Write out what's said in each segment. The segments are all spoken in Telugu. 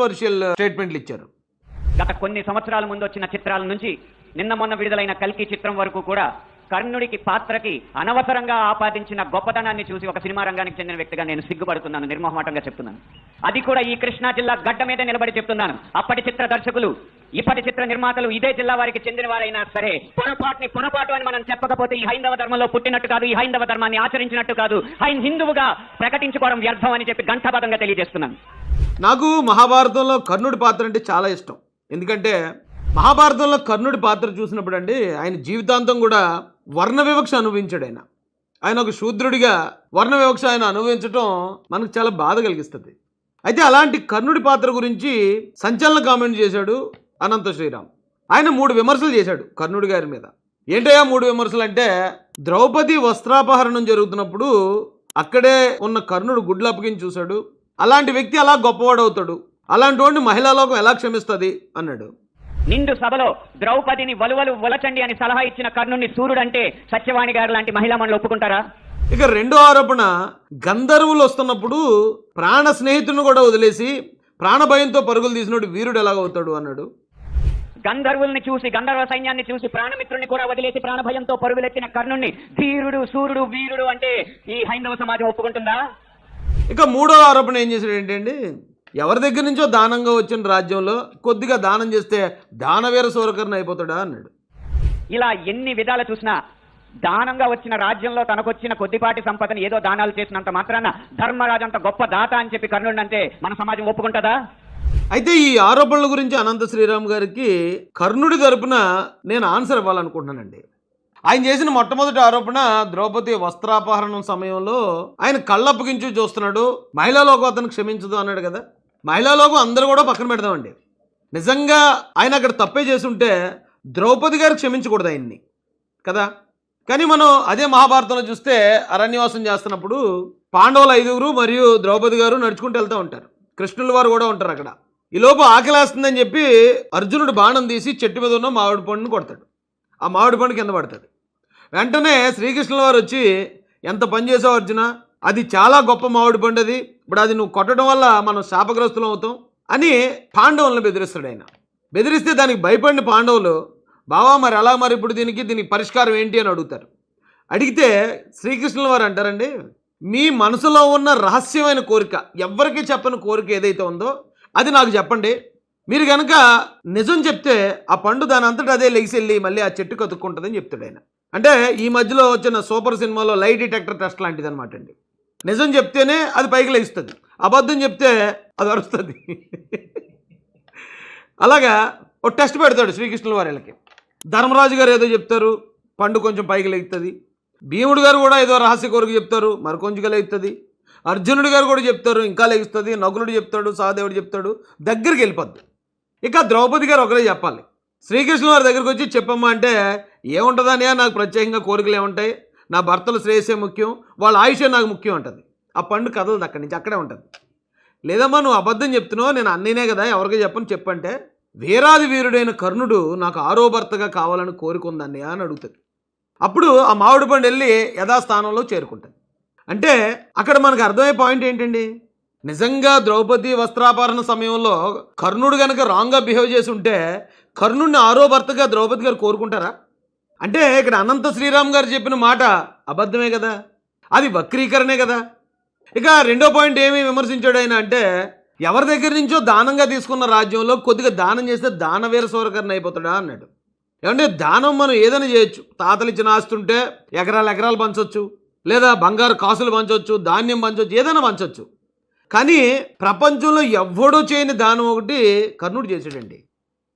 కాంట్రవర్షియల్ స్టేట్మెంట్లు uh, ఇచ్చారు. గత కొన్ని సంవత్సరాల ముందు వచ్చిన చిత్రాల నుంచి నిన్న మొన్న విడుదలైన కల్కి చిత్రం వరకు కూడా కర్ణుడికి పాత్రకి అనవసరంగా ఆపాదించిన గొప్పతనాన్ని చూసి ఒక సినిమా రంగానికి చెందిన వ్యక్తిగా నేను సిగ్గుపడుతున్నాను నిర్మోహమాటంగా చెప్తున్నాను. అది కూడా ఈ కృష్ణా జిల్లా గడ్డ మీద నిలబడి చెప్తున్నాను. అప్పటి చిత్ర దర్శకులు ఇప్పటి చిత్ర నిర్మాతలు ఇదే జిల్లా వారికి చెందిన వారైనా సరే పొరపాటుని పొరపాటు అని మనం చెప్పకపోతే ఈ హైందవ ధర్మంలో పుట్టినట్టు కాదు ఈ హైందవ ధర్మాన్ని ఆచరించినట్టు కాదు హైన్ హిందువుగా ప్రకటించుకోవడం వ్యర్థం అని చెప్పి గంటబద్ధంగా తెలియజేస్తున్నాను. నాకు మహాభారతంలో కర్ణుడి పాత్ర అంటే చాలా ఇష్టం. ఎందుకంటే మహాభారతంలో కర్ణుడి పాత్ర చూసినప్పుడు అండి ఆయన జీవితాంతం కూడా వర్ణ వివక్ష అనుభవించాడు ఆయన. ఆయన ఒక శూద్రుడిగా వర్ణ వివక్ష ఆయన అనుభవించడం మనకు చాలా బాధ కలిగిస్తుంది. అయితే అలాంటి కర్ణుడి పాత్ర గురించి సంచలన కామెంట్ చేశాడు అనంత శ్రీరామ్. ఆయన మూడు విమర్శలు చేశాడు కర్ణుడి గారి మీద. ఏంటయ్యా మూడు విమర్శలు అంటే ద్రౌపది వస్త్రాపహరణం జరుగుతున్నప్పుడు అక్కడే ఉన్న కర్ణుడు గుడ్లు అప్పగించి చూశాడు. అలాంటి వ్యక్తి అలా గొప్పవాడవుతాడు. అలాంటి వాడిని మహిళా లోకం ఎలా క్షమిస్తుంది? అన్నాడు. నిండు సభలో ద్రౌపదిని వలువలు వలచండి అని సలహా ఇచ్చిన కర్ణుని సూర్యుడంటే సత్యవాణి గారు లాంటి మహిళా మనలు ఒప్పుకుంటారా? ఇక రెండో ఆరోపణ గంధర్వులు వస్తున్నప్పుడు ప్రాణ స్నేహితుడిని కూడా వదిలేసి ప్రాణభయంతో పరుగులు తీసినోడు వీరుడు ఎలాగవుతాడు? అన్నాడు. గంధర్వుల్ని చూసి గంధర్వ సైన్యాన్ని చూసి ప్రాణమిత్రుని కూడా వదిలేసి ప్రాణభయంతో పరుగులెత్తిన కర్ణుణ్ణి ధీరుడు సూర్యుడు వీరుడు అంటే ఈ హైందవ సమాజం ఒప్పుకుంటుందా? ఇక మూడో ఆరోపణ ఏం చేశాడు ఏంటండి? ఎవరి దగ్గర నుంచో దానంగా వచ్చిన రాజ్యంలో కొద్దిగా దానం చేస్తే దానవీర సూరకర్ణ అయిపోతాడా అన్నాడు. ఇలా ఎన్ని విధాలు చూసినా దానంగా వచ్చిన రాజ్యంలో తనకొచ్చిన కొద్దిపాటి సంపదని ఏదో దానాలు చేసినంత మాత్రాన ధర్మరాజు అంత గొప్ప దాత అని చెప్పి కర్ణుడు అంటే మన సమాజం ఒప్పుకుంటుందా? అయితే ఈ ఆరోపణల గురించి అనంత శ్రీరామ్ గారికి కర్ణుడి తరపున నేను ఆన్సర్ ఇవ్వాలనుకుంటున్నానండి. ఆయన చేసిన మొట్టమొదటి ఆరోపణ ద్రౌపది వస్త్రాపహరణం సమయంలో ఆయన కళ్ళప్పగించి చూస్తున్నాడు. మహిళా లోకం అతను క్షమించదు అన్నాడు కదా. మహిళా లోకం అందరూ కూడా పక్కన పెడదామండి. నిజంగా ఆయన అక్కడ తప్పే చేస్తుంటే ద్రౌపది గారు క్షమించకూడదు ఆయన్ని. కదా? కానీ మనం అదే మహాభారతంలో చూస్తే అరణ్యవాసం చేస్తున్నప్పుడు పాండవులు ఐదుగురు మరియు ద్రౌపది గారు నడుచుకుంటూ వెళ్తూ ఉంటారు. కృష్ణుల వారు కూడా ఉంటారు అక్కడ. ఈలోపు ఆకలేస్తుందని చెప్పి అర్జునుడు బాణం తీసి చెట్టు మీద ఉన్న మామిడి పండును కొడతాడు. ఆ మామిడి పండు కింద పడతాడు. వెంటనే శ్రీకృష్ణుల వారు వచ్చి ఎంత పని చేసావు అర్జున? అది చాలా గొప్ప మామిడి పండు అది ఇప్పుడు అది నువ్వు కొట్టడం వల్ల మనం శాపగ్రస్తులం అవుతాం అని పాండవులను బెదిరిస్తాడు ఆయన. బెదిరిస్తే దానికి భయపడిన పాండవులు బావా మరి ఎలా మరి ఇప్పుడు దీనికి? దీనికి పరిష్కారం ఏంటి? అని అడుగుతారు. అడిగితే శ్రీకృష్ణుల వారు అంటారండి మీ మనసులో ఉన్న రహస్యమైన కోరిక ఎవరికి చెప్పని కోరిక ఏదైతే ఉందో అది నాకు చెప్పండి. మీరు కనుక నిజం చెప్తే ఆ పండు దాని అంతటా అదే లెగిసి వెళ్ళి మళ్ళీ ఆ చెట్టు కతుక్కుంటుందని చెప్తాడు ఆయన. అంటే ఈ మధ్యలో వచ్చిన సూపర్ సినిమాలో లై డిటెక్టర్ టెస్ట్ లాంటిది అనమాట అండి. నిజం చెప్తేనే అది పైకి లేస్తుంది అబద్ధం చెప్తే అది అరుస్తుంది. అలాగా ఒక టెస్ట్ పెడతాడు శ్రీకృష్ణుల వారికి ధర్మరాజు గారు ఏదో చెప్తారు పండు కొంచెం పైకి లెగుతుంది భీముడు గారు కూడా ఏదో రహస్య కోరిక చెప్తారు మరి కొంచెం లెగుతుంది అర్జునుడు గారు కూడా చెప్తారు ఇంకా లెగుస్తుంది నకులుడు చెప్తాడు సహదేవుడు చెప్తాడు దగ్గరికి వెళ్ళిపోద్ది. ఇక ద్రౌపది గారు ఒకరే చెప్పాలి. శ్రీకృష్ణుల వారి దగ్గరికి వచ్చి చెప్పమ్మా అంటే ఏముంటుందని నాకు ప్రత్యేకంగా కోరికలు ఏముంటాయి? నా భర్తల శ్రేయసే ముఖ్యం వాళ్ళ ఆయుషే నాకు ముఖ్యం ఉంటుంది ఆ పండు కదలదు అక్కడి నుంచి అక్కడే ఉంటుంది. లేదమ్మా నువ్వు అబద్ధం చెప్తున్నావు నేను అన్నీనే కదా ఎవరికి చెప్పని? చెప్పంటే వీరాది వీరుడైన కర్ణుడు నాకు ఆరో భర్తగా కావాలని కోరుకుందన్నయ్య అని అడుగుతుంది. అప్పుడు ఆ మామిడి పండు వెళ్ళి యథాస్థానంలో చేరుకుంటుంది. అంటే అక్కడ మనకు అర్థమయ్యే పాయింట్ ఏంటండి? నిజంగా ద్రౌపది వస్త్రాపహరణ సమయంలో కర్ణుడు కనుక రాంగ్గా బిహేవ్ చేసి ఉంటే కర్ణుడిని ఆరో భర్తగా ద్రౌపది గారు కోరుకుంటారా? అంటే ఇక్కడ అనంత శ్రీరామ్ గారు చెప్పిన మాట అబద్ధమే కదా? అది వక్రీకరణే కదా? ఇక రెండో పాయింట్ ఏమి విమర్శించాడు ఆయన అంటే ఎవరి దగ్గర నుంచో దానంగా తీసుకున్న రాజ్యంలో కొద్దిగా దానం చేస్తే దానవీర సౌరకరణ అయిపోతాడా అన్నాడు. ఏమంటే దానం మనం ఏదైనా చేయొచ్చు. తాతలు ఇచ్చిన ఆస్తి ఉంటే ఎకరాలు ఎకరాలు పంచవచ్చు లేదా బంగారు కాసులు పంచవచ్చు ధాన్యం పంచవచ్చు ఏదైనా పంచవచ్చు కానీ ప్రపంచంలో ఎవ్వడూ చేయని దానం ఒకటి కర్ణుడు చేశాడండి.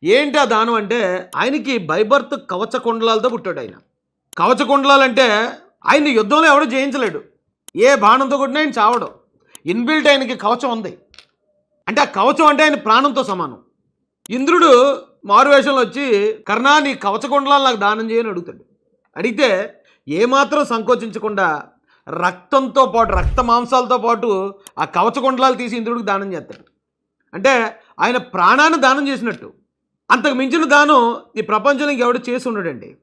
ఏంటి ఆ దానం అంటే ఆయనకి బైబర్త్ కవచ కుండలాలతో పుట్టాడు ఆయన. కవచ కుండలాలు అంటే యుద్ధంలో ఎవడో జయించలేడు. ఏ బాణంతో కొట్టినా ఆయన చావడం. ఇన్బిల్ట్ ఆయనకి కవచం ఉంది. అంటే ఆ కవచం అంటే ఆయన ప్రాణంతో సమానం. ఇంద్రుడు మారువేషంలో వచ్చి కర్ణా నీ కవచకుండలాలు నాకు దానం చేయని అడుగుతాడు. అడిగితే ఏమాత్రం సంకోచించకుండా రక్తంతో పాటు రక్త మాంసాలతో పాటు ఆ కవచ కుండలాలు తీసి ఇంద్రుడికి దానం చేస్తాడు. అంటే ఆయన ప్రాణాన్ని దానం చేసినట్టు. అంతకు మించిన గాను ఈ ప్రపంచంలో ఇంకెవడు చేసి ఉండడండి.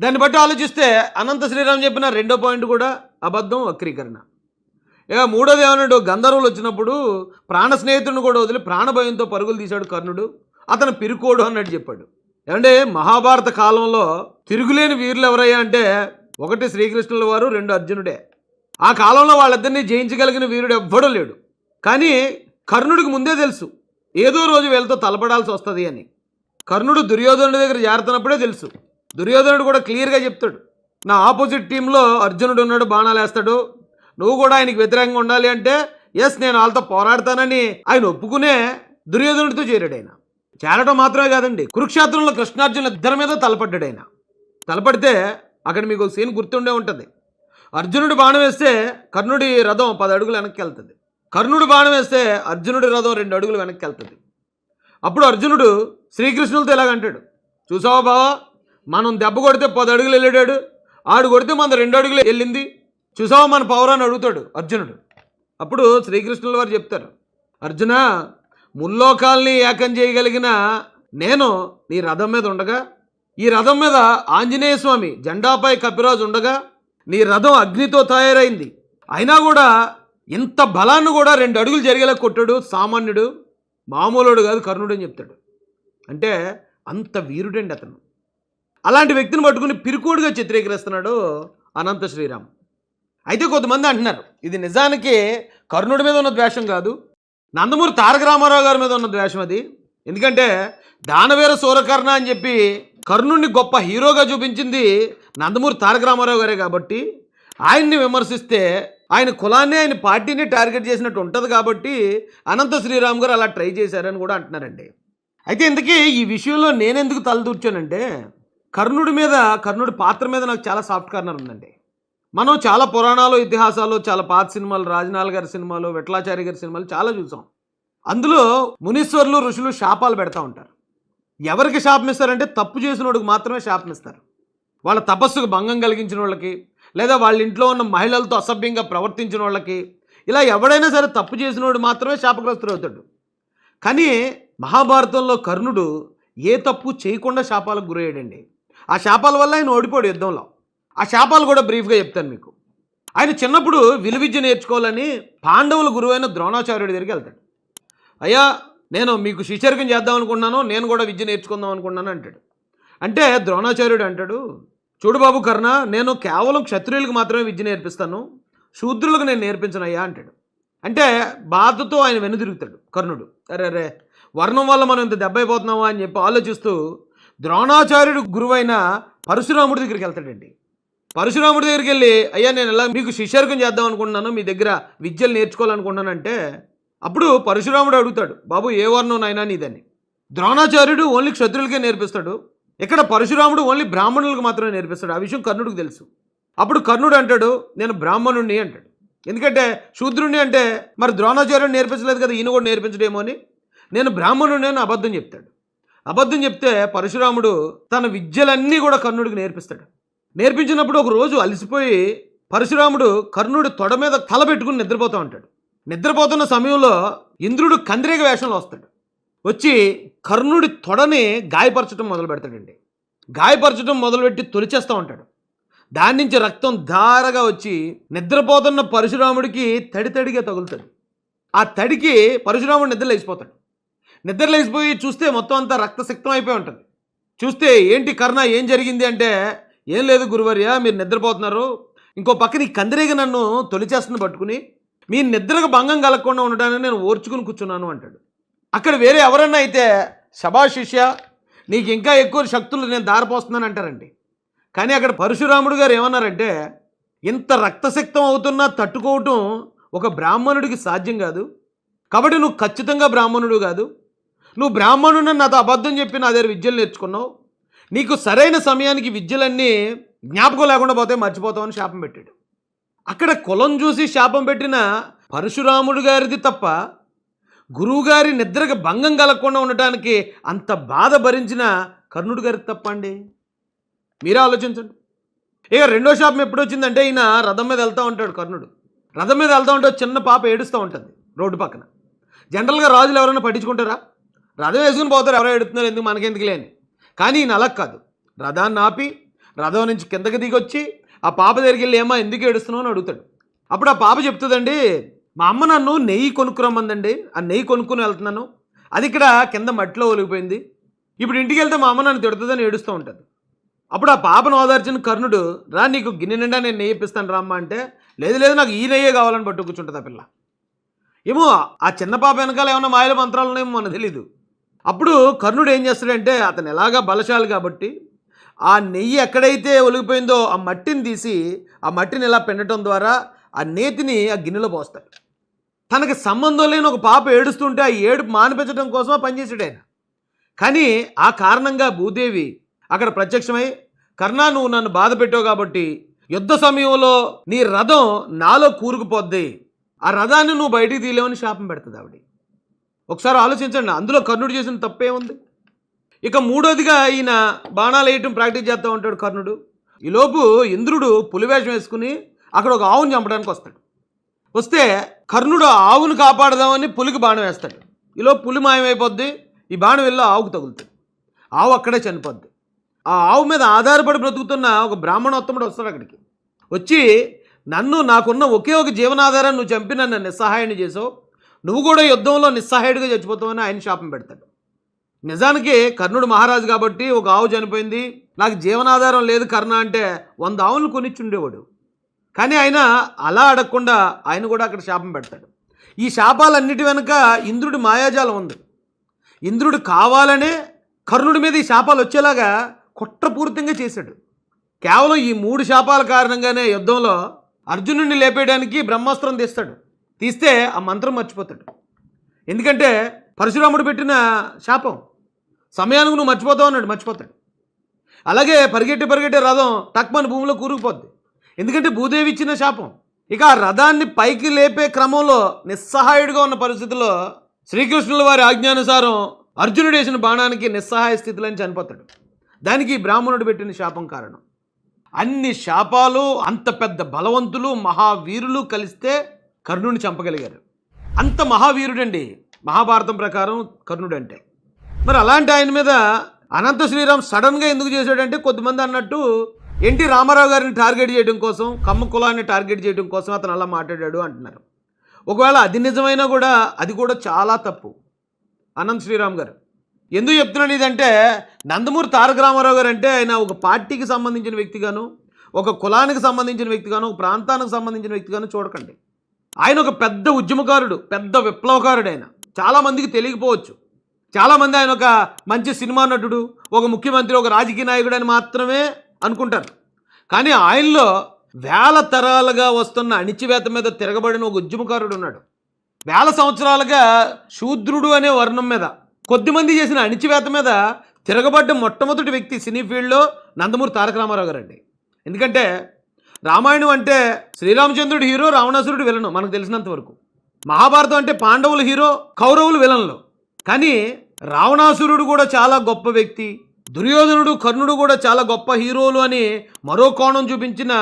దాన్ని బట్టి ఆలోచిస్తే అనంత శ్రీరామ్ చెప్పిన రెండో పాయింట్ కూడా అబద్ధం వక్రీకరణ. ఇక మూడోది ఏమన్నాడు? గంధర్వులు వచ్చినప్పుడు ప్రాణ స్నేహితుడిని కూడా వదిలి ప్రాణభయంతో పరుగులు తీశాడు కర్ణుడు. అతను పిరుకోడు అన్నట్టు చెప్పాడు. ఏమంటే మహాభారత కాలంలో తిరుగులేని వీరులు ఎవరయ్యా అంటే ఒకటి శ్రీకృష్ణుల వారు రెండు అర్జునుడే. ఆ కాలంలో వాళ్ళిద్దరినీ జయించగలిగిన వీరుడు ఎవ్వడూ లేడు. కానీ కర్ణుడికి ముందే తెలుసు. ఏదో రోజు వీళ్ళతో తలపడాల్సి వస్తుంది అని. కర్ణుడు దుర్యోధనుడి దగ్గర చేరుతున్నప్పుడే తెలుసు. దుర్యోధనుడు కూడా క్లియర్గా చెప్తాడు. నా ఆపోజిట్ టీంలో అర్జునుడు ఉన్నాడు బాణాలు వేస్తాడు. నువ్వు కూడా ఆయనకి వ్యతిరేకంగా ఉండాలి అంటే ఎస్ నేను వాళ్ళతో పోరాడతానని ఆయన ఒప్పుకునే దుర్యోధనుడితో చేరాడు ఆయన. చేరడం మాత్రమే కాదండి కురుక్షేత్రంలో కృష్ణార్జునుల ఇద్దరి మీద తలపడ్డాడు ఆయన. తలపడితే అక్కడ మీకు ఒక సీన్ గుర్తుండే ఉంటుంది. అర్జునుడు బాణం వేస్తే కర్ణుడి రథం పది అడుగులు వెనక్కి వెళ్తుంది. కర్ణుడు బాణం వేస్తే అర్జునుడి రథం రెండు అడుగులు వెనక్కి వెళ్తుంది. అప్పుడు అర్జునుడు శ్రీకృష్ణులతో ఇలాగంటాడు చూసావా బావా? మనం దెబ్బ కొడితే పది అడుగులు వెళ్ళాడు ఆడు కొడితే మన రెండు అడుగులు వెళ్ళింది. చూసావా మన పౌరాన్ని అడుగుతాడు అర్జునుడు. అప్పుడు శ్రీకృష్ణుల వారు చెప్తారు అర్జున ముల్లోకాల్ని ఏకం చేయగలిగిన నేను నీ రథం మీద ఉండగా ఈ రథం మీద ఆంజనేయ స్వామి జెండాపై కపిరాజు ఉండగా నీ రథం అగ్నితో తయారైంది. అయినా కూడా ఇంత బలాన్ని కూడా రెండు అడుగులు జరిగేలా కొట్టాడు సామాన్యుడు. మామూలుడు కాదు కర్ణుడు అని చెప్తాడు. అంటే అంత వీరుడండి అతను. అలాంటి వ్యక్తిని పట్టుకుని పిరుకోడుగా చిత్రీకరిస్తున్నాడు అనంత శ్రీరామ్. అయితే కొంతమంది అంటున్నారు ఇది నిజానికి కర్ణుడి మీద ఉన్న ద్వేషం కాదు నందమూరి తారక రామారావు గారి మీద ఉన్న ద్వేషం అది. ఎందుకంటే దానవీర సూరకర్ణ అని చెప్పి కర్ణుడిని గొప్ప హీరోగా చూపించింది నందమూరి తారక రామారావు గారే కాబట్టి ఆయన్ని విమర్శిస్తే ఆయన కులాన్ని ఆయన పార్టీని టార్గెట్ చేసినట్టు ఉంటుంది కాబట్టి అనంత శ్రీరామ్ గారు అలా ట్రై చేశారని కూడా అంటున్నారండి. అయితే ఇంతకీ ఈ విషయంలో నేనెందుకు తలదూర్చానంటే కర్ణుడి మీద కర్ణుడి పాత్ర మీద నాకు చాలా సాఫ్ట్ కార్నర్ ఉందండి. మనం చాలా పురాణాలు ఇతిహాసాలు చాలా పాత సినిమాలు రాజనాల్ గారి సినిమాలు విఠలాచారి గారి సినిమాలు చాలా చూసాం. అందులో మునీశ్వర్లు ఋషులు శాపాలు పెడతా ఉంటారు. ఎవరికి శాపం ఇస్తారంటే తప్పు చేసిన వాడికి మాత్రమే శాపం ఇస్తారు. వాళ్ళ తపస్సుకు భంగం కలిగించిన వాళ్ళకి లేదా వాళ్ళ ఇంట్లో ఉన్న మహిళలతో అసభ్యంగా ప్రవర్తించిన వాళ్ళకి ఇలా ఎవడైనా సరే తప్పు చేసినోడు మాత్రమే శాపగ్రస్తుడు అవుతాడు. కానీ మహాభారతంలో కర్ణుడు ఏ తప్పు చేయకుండా శాపాలకు గురయ్యాడండి. ఆ శాపాల వల్ల ఆయన ఓడిపోయాడు యుద్ధంలో. ఆ శాపాలు కూడా బ్రీఫ్గా చెప్తాను మీకు. ఆయన చిన్నప్పుడు విలువిద్య నేర్చుకోవాలని పాండవుల గురువైన ద్రోణాచార్యుడి దగ్గరికి వెళ్తాడు. అయ్యా నేను మీకు శిష్యర్గం చేద్దాం అనుకున్నాను నేను కూడా విద్య నేర్చుకుందాం అనుకున్నాను అంటాడు. అంటే ద్రోణాచార్యుడు అంటాడు చూడు బాబు కర్ణ నేను కేవలం క్షత్రియులకు మాత్రమే విద్య నేర్పిస్తాను శూద్రులకు నేను నేర్పించనయ్యా అంటాడు. అంటే బాధతో ఆయన వెనుదిరుగుతాడు కర్ణుడు. అరే అరే వర్ణం వల్ల మనం ఇంత దెబ్బ అయిపోతున్నామా అని చెప్పి ఆలోచిస్తూ ద్రోణాచార్యుడు గురువైన పరశురాముడి దగ్గరికి వెళ్తాడండి. పరశురాముడి దగ్గరికి వెళ్ళి అయ్యా నేను ఎలా మీకు శిష్యర్గం చేద్దాం అనుకుంటున్నాను మీ దగ్గర విద్యలు నేర్చుకోవాలనుకుంటున్నానంటే అప్పుడు పరశురాముడు అడుగుతాడు బాబు ఏ వర్ణం నాయనా నీదని. ద్రోణాచార్యుడు ఓన్లీ క్షత్రులకే నేర్పిస్తాడు ఇక్కడ పరశురాముడు ఓన్లీ బ్రాహ్మణులకు మాత్రమే నేర్పిస్తాడు. ఆ విషయం కర్ణుడికి తెలుసు. అప్పుడు కర్ణుడు అంటాడు నేను బ్రాహ్మణుణ్ణి అంటాడు. ఎందుకంటే శూద్రుణ్ణి అంటే మరి ద్రోణాచార్యుడు నేర్పించలేదు కదా ఈయన కూడా నేర్పించడేమో అని. నేను బ్రాహ్మణుణ్ణి అని అబద్ధం చెప్తాడు. అబద్ధం చెప్తే పరశురాముడు తన విద్యలన్నీ కూడా కర్ణుడికి నేర్పిస్తాడు. నేర్పించినప్పుడు ఒక రోజు అలసిపోయి పరశురాముడు కర్ణుడి తొడ మీద తల పెట్టుకుని నిద్రపోతూ ఉంటాడు. నిద్రపోతున్న సమయంలో ఇంద్రుడు కందిరేగ వేషంలో వస్తాడు. వచ్చి కర్ణుడి తొడని గాయపరచడం మొదలు పెడతాడండి. గాయపరచడం మొదలుపెట్టి తొలిచేస్తూ ఉంటాడు. దాని నుంచి రక్తం ధారగా వచ్చి నిద్రపోతున్న పరశురాముడికి తడి తడిగా తగులుతుంది. ఆ తడికి పరశురాముడు నిద్ర లేచిపోతాడు. నిద్ర లేచిపోయి చూస్తే మొత్తం అంతా రక్తసిక్తం అయిపోయి ఉంటుంది. చూస్తే ఏంటి కర్ణ ఏం జరిగింది అంటే ఏం లేదు గురువర్య మీరు నిద్రపోతున్నారు. ఇంకో పక్కన ఈ కందిరేగ నన్ను తొలిచేస్తున్న పట్టుకుని. మీ నిద్రకు భంగం కలగకుండా ఉండడానికి నేను ఓర్చుకుని కూర్చున్నాను అంటాడు. అక్కడ వేరే ఎవరన్నా అయితే శభాశిష్య నీకు ఇంకా ఎక్కువ శక్తులు నేను దారిపోస్తున్నాను అంటారండి. కానీ అక్కడ పరశురాముడు గారు ఏమన్నారంటే ఇంత రక్తశక్తం అవుతున్నా తట్టుకోవటం ఒక బ్రాహ్మణుడికి సాధ్యం కాదు. కాబట్టి నువ్వు ఖచ్చితంగా బ్రాహ్మణుడు కాదు. నువ్వు బ్రాహ్మణుడు నాతో అబద్ధం చెప్పి నా దగ్గర విద్యలు నేర్చుకున్నావు. నీకు సరైన సమయానికి విద్యలన్నీ జ్ఞాపకం లేకుండా పోతే మర్చిపోతావని శాపం పెట్టాడు. అక్కడ కులం చూసి శాపం పెట్టిన పరశురాముడు గారిది తప్ప గురువుగారి నిద్రకు భంగం కలగకుండా ఉండటానికి అంత బాధ భరించిన కర్ణుడు గారికి తప్పండి మీరే ఆలోచించండి. ఇక రెండో శాపం ఎప్పుడు వచ్చిందంటే ఈయన రథం మీద వెళ్తూ ఉంటాడు కర్ణుడు. రథం మీద వెళ్తూ ఉంటే చిన్న పాప ఏడుస్తూ ఉంటుంది రోడ్డు పక్కన. జనరల్గా రాజులు ఎవరైనా పట్టించుకుంటారా? రథం వేసుకుని పోతారు ఎవరో ఎడుతున్నారు ఎందుకు మనకెందుకు లేని. కానీ ఈయన అలా కాదు. రథాన్ని ఆపి రథం నుంచి కిందకి దిగొచ్చి ఆ పాప దగ్గరికి వెళ్ళి ఏమా ఎందుకు ఏడుస్తున్నావు? అని అడుగుతాడు. అప్పుడు ఆ పాప చెప్తుందండి మా అమ్మ నన్ను నెయ్యి కొనుక్కురమ్మందండి. ఆ నెయ్యి కొనుక్కుని వెళ్తున్నాను. అది ఇక్కడ కింద మట్టిలో ఒలిగిపోయింది. ఇప్పుడు ఇంటికి వెళ్తే మా అమ్మ నన్ను తిడుతుందని ఏడుస్తూ ఉంటుంది. అప్పుడు ఆ పాపను ఓదార్చిన కర్ణుడు రా నీకు గిన్నె నిండా నేను నెయ్యి ఇప్పిస్తాను రామ్మ అంటే లేదు లేదు నాకు ఈ నెయ్యే కావాలని పట్టు కూర్చుంటుంది ఆ పిల్ల. ఏమో ఆ చిన్న పాప వెనకాల ఏమైనా మాయల మంత్రాలు ఉన్నాయేమో మనకు తెలీదు. అప్పుడు కర్ణుడు ఏం చేస్తాడంటే అతను ఎలాగా బలశాలి కాబట్టి ఆ నెయ్యి ఎక్కడైతే ఒలిగిపోయిందో ఆ మట్టిని తీసి ఆ మట్టిని ఇలా పిండటం ద్వారా ఆ నేతిని ఆ గిన్నెలో పోస్తాడు. తనకి సంబంధం లేని ఒక పాప ఏడుస్తుంటే ఆ ఏడుపు మానిపించడం కోసమే పనిచేసాడు ఆయన. కానీ ఆ కారణంగా భూదేవి అక్కడ ప్రత్యక్షమై కర్ణా నువ్వు నన్ను బాధ పెట్టావు కాబట్టి యుద్ధ సమయంలో నీ రథం నాలో కూరుకుపోద్ది. ఆ రథాన్ని నువ్వు బయటికి తీయలేవని శాపం పెడుతుంది ఆవిడ. ఒకసారి ఆలోచించండి అందులో కర్ణుడు చేసిన తప్పే ఉంది. ఇక మూడోదిగా ఈయన బాణాలు వేయటం ప్రాక్టీస్ చేస్తూ ఉంటాడు కర్ణుడు. ఈలోపు ఇంద్రుడు పులివేషం వేసుకుని అక్కడ ఒక ఆవును చంపడానికి వస్తాడు. వస్తే కర్ణుడు ఆవును కాపాడదామని పులికి బాణం వేస్తాడు. ఇలా పులి మాయమైపోద్ది ఈ బాణం వెళ్ళి ఆవుకు తగులుతుంది. ఆవు అక్కడే చనిపోద్ది. ఆ ఆవు మీద ఆధారపడి బ్రతుకుతున్న ఒక బ్రాహ్మణోత్తముడు వస్తాడు అక్కడికి. వచ్చి నన్ను నాకున్న ఒకే ఒక జీవనాధారాన్ని నువ్వు చంపి నన్ను నిస్సహాయాన్ని చేసావు. నువ్వు కూడా యుద్ధంలో నిస్సహాయుడిగా చచ్చిపోతావని ఆయన శాపం పెడతాడు. నిజానికి కర్ణుడు మహారాజు కాబట్టి ఒక ఆవు చనిపోయింది. నాకు జీవనాధారం లేదు కర్ణ అంటే వంద ఆవులు కొనిచ్చుండేవాడు. కానీ ఆయన అలా అడగకుండా ఆయన కూడా అక్కడ శాపం పెడతాడు. ఈ శాపాలన్నిటి వెనుక ఇంద్రుడి మాయాజాలం ఉంది. ఇంద్రుడు కావాలనే కర్ణుడి మీద ఈ శాపాలు వచ్చేలాగా కుట్రపూరితంగా చేశాడు. కేవలం ఈ మూడు శాపాల కారణంగానే యుద్ధంలో అర్జునుడిని లేపేయడానికి బ్రహ్మాస్త్రం తీస్తాడు. తీస్తే ఆ మంత్రం మర్చిపోతాడు. ఎందుకంటే పరశురాముడు పెట్టిన శాపం. సమయానికి నువ్వు మర్చిపోతావు అన్నాడు మర్చిపోతాడు. అలాగే పరిగెట్టి పరిగెట్టే రథం టక్మని భూమిలో కూరుకుపోద్ది. ఎందుకంటే భూదేవి ఇచ్చిన శాపం. ఇక ఆ రథాన్ని పైకి లేపే క్రమంలో నిస్సహాయుడిగా ఉన్న పరిస్థితిలో శ్రీకృష్ణుల వారి ఆజ్ఞానుసారం అర్జునుడు వేసిన బాణానికి నిస్సహాయ స్థితిలోని చనిపోతాడు. దానికి బ్రాహ్మణుడు పెట్టిన శాపం కారణం. అన్ని శాపాలు అంత పెద్ద బలవంతులు మహావీరులు కలిస్తే కర్ణుడిని చంపగలిగారు. అంత మహావీరుడండి మహాభారతం ప్రకారం కర్ణుడు అంటే మరి అలాంటి ఆయన మీద అనంత శ్రీరామ్ సడన్గా ఎందుకు చేశాడంటే కొద్దిమంది అన్నట్టు ఎన్టీ రామారావు గారిని టార్గెట్ చేయడం కోసం కమ్మ కులాన్ని టార్గెట్ చేయడం కోసం అతను అలా మాట్లాడాడు అంటున్నారు. ఒకవేళ అది నిజమైనా కూడా అది కూడా చాలా తప్పు. అనంత్ శ్రీరామ్ గారు. ఎందుకు చెప్తున్నాను ఇదంటే నందమూరి తారక రామారావు గారు అంటే ఆయన ఒక పార్టీకి సంబంధించిన వ్యక్తిగాను ఒక కులానికి సంబంధించిన వ్యక్తిగాను ఒక ప్రాంతానికి సంబంధించిన వ్యక్తిగాను చూడకండి. ఆయన ఒక పెద్ద ఉద్యమకారుడు పెద్ద విప్లవకారుడు ఆయన. చాలామందికి తెలియకపోవచ్చు. చాలామంది ఆయన ఒక మంచి సినిమా నటుడు ఒక ముఖ్యమంత్రి ఒక రాజకీయ నాయకుడు అని మాత్రమే అనుకుంటారు. కానీ ఆయనలో వేల తరాలుగా వస్తున్న అణిచివేత మీద తిరగబడిన ఒక ఉద్యమకారుడు ఉన్నాడు. వేల సంవత్సరాలుగా శూద్రుడు అనే వర్ణం మీద కొద్దిమంది చేసిన అణిచివేత మీద తిరగబడ్డ మొట్టమొదటి వ్యక్తి సినీ ఫీల్డ్లో నందమూరి తారక రామారావు గారండి. ఎందుకంటే రామాయణం అంటే శ్రీరామచంద్రుడు హీరో రావణాసురుడు విలను మనకు తెలిసినంత వరకు. మహాభారతం అంటే పాండవులు హీరో కౌరవులు విలన్లు. కానీ రావణాసురుడు కూడా చాలా గొప్ప వ్యక్తి. దుర్యోధనుడు కర్ణుడు కూడా చాలా గొప్ప హీరోలు అని మరో కోణం చూపించిన